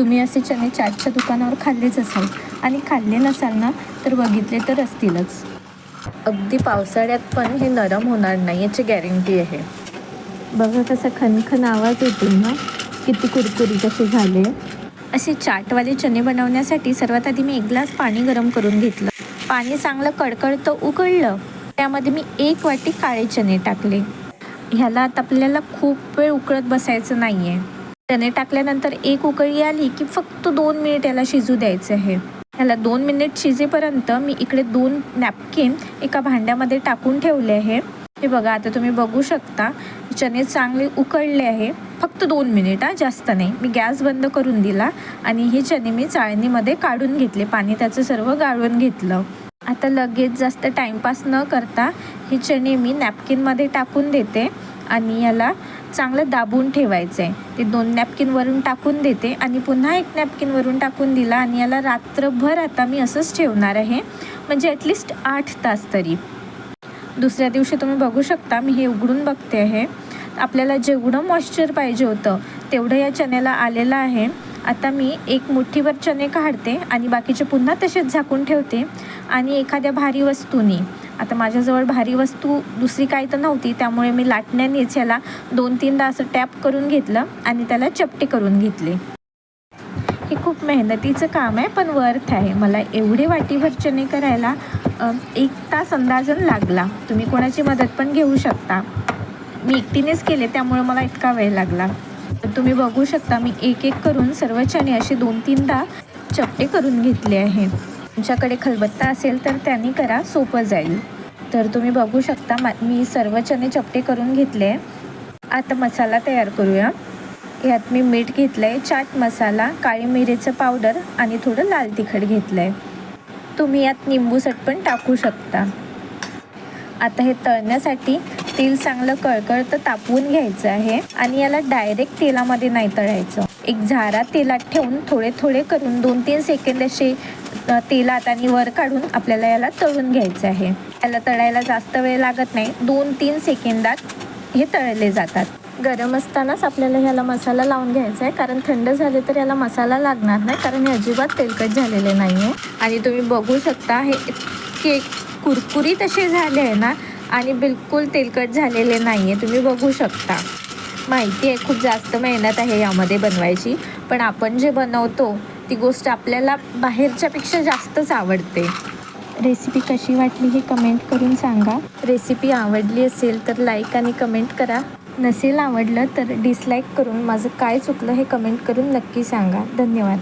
तुम्ही असे चणे चाटच्या दुकानावर खाल्लेच असाल. आणि खाल्ले नसाल ना तर बघितले तर असतीलच. अगदी पावसाळ्यात पण हे नरम होणार नाही याची गॅरंटी आहे. बघा कसा खनखन आवाज येतो ना किती कुरकुरी कसे झाले. असे चाटवाले चणे बनवण्यासाठी सर्वात आधी मी एक ग्लास पाणी गरम करून घेतलं. पाणी चांगलं कडकडतं उकळलं. त्यामध्ये मी एक वाटी काळे चणे टाकले. ह्याला आता आपल्याला खूप वेळ उकळत बसायचं नाही आहे चणे टाकल्यानंतर एक उकळी आली की फक्त दोन मिनिट याला शिजू द्यायचं आहे. ह्याला दोन मिनिट शिजेपर्यंत मी इकडे दोन नॅपकिन एका भांड्यामध्ये टाकून ठेवले आहे. हे बघा आता तुम्ही बघू शकता चणे चांगले उकळले आहे. फक्त दोन मिनिट हा जास्त नाही. मी गॅस बंद करून दिला आणि हे चणे मी चाळणीमध्ये काढून घेतले. पाणी त्याचं सर्व गाळून घेतलं. आता लगेच जास्त टाईमपास न करता हे चणे मी नॅपकिनमध्ये टाकून देते. आणि याला चांगलं दाबून ठेवायचं आहे ते दोन नॅपकिनवरून टाकून देते आणि पुन्हा एक नॅपकिनवरून टाकून दिला आणि याला रात्रभर आता मी असंच ठेवणार आहे. म्हणजे ॲटलिस्ट आठ तास तरी. दुसऱ्या दिवशी तुम्ही बघू शकता मी हे उघडून बघते आहे. आपल्याला जेवढं मॉइश्चर पाहिजे होतं तेवढं या चण्याला आलेलं आहे. आता मी एक मुठ्ठीभर चणे काढते आणि बाकीचे पुन्हा तसेच झाकून ठेवते आणि एखाद्या भारी वस्तूनी. आता माझ्याजवळ भारी वस्तू दुसरी काही तर नव्हती त्यामुळे मी लाटण्यानेच याला दोन तीनदा असं टॅप करून घेतलं आणि त्याला चपटे करून घेतले. हे खूप मेहनतीचं काम आहे पण वर्थ आहे. मला एवढे वाटीभर चणे करायला एक तास अंदाजन लागला. तुम्ही कोणाची मदत पण घेऊ शकता. मी एकटीनेच केले त्यामुळे मला इतका वेळ लागला. तुम्ही बघू शकता मी एक एक करून सर्व चणे असे दोन तीनदा चपटे करून घेतले आहे. तुमच्याकडे खलबत्ता असेल तर त्यांनी करा सोपं जाईल. तर तुम्ही बघू शकता मी सर्व चणे चपटे करून घेतले. आता मसाला तयार करूया. यात मी मीठ घेतलं आहे चाट मसाला काळी मिरीचं पावडर आणि थोडं लाल तिखट घेतलं आहे तुम्ही यात निंबूसट पण टाकू शकता. आता हे तळण्यासाठी तेल चांगलं कळकळतं तापवून घ्यायचं आहे. आणि याला डायरेक्ट तेलामध्ये नाही तळायचं. एक झारा तेलात ठेवून थोडे थोडे करून दोन तीन सेकंद असे तेलात आणि वर काढून आपल्याला याला तळून घ्यायचं आहे. याला तळायला जास्त वेळ लागत नाही. दोन तीन सेकंदात हे तळले जातात. गरम असतानाच आपल्याला ह्याला मसाला लावून घ्यायचा आहे. कारण थंड झाले तर याला मसाला लागणार नाही. कारण हे अजिबात तेलकट झालेले नाही आहे आणि तुम्ही बघू शकता हे इतके कुरकुरीत असे झाले आहे ना आणि बिलकुल तेलकट झालेले नाही आहे तुम्ही बघू शकता. माहिती आहे खूप जास्त मेहनत आहे यामध्ये बनवायची पण आपण जे बनवतो ती गोष्ट आपल्याला बाहेरच्यापेक्षा जास्तच आवडते. रेसिपी कशी वाटली हे कमेंट करून सांगा. रेसिपी आवडली असेल तर लाईक आणि कमेंट करा. नसेल आवडलं तर डिसलाईक करून माझं काय चुकलं हे कमेंट करून नक्की सांगा. धन्यवाद.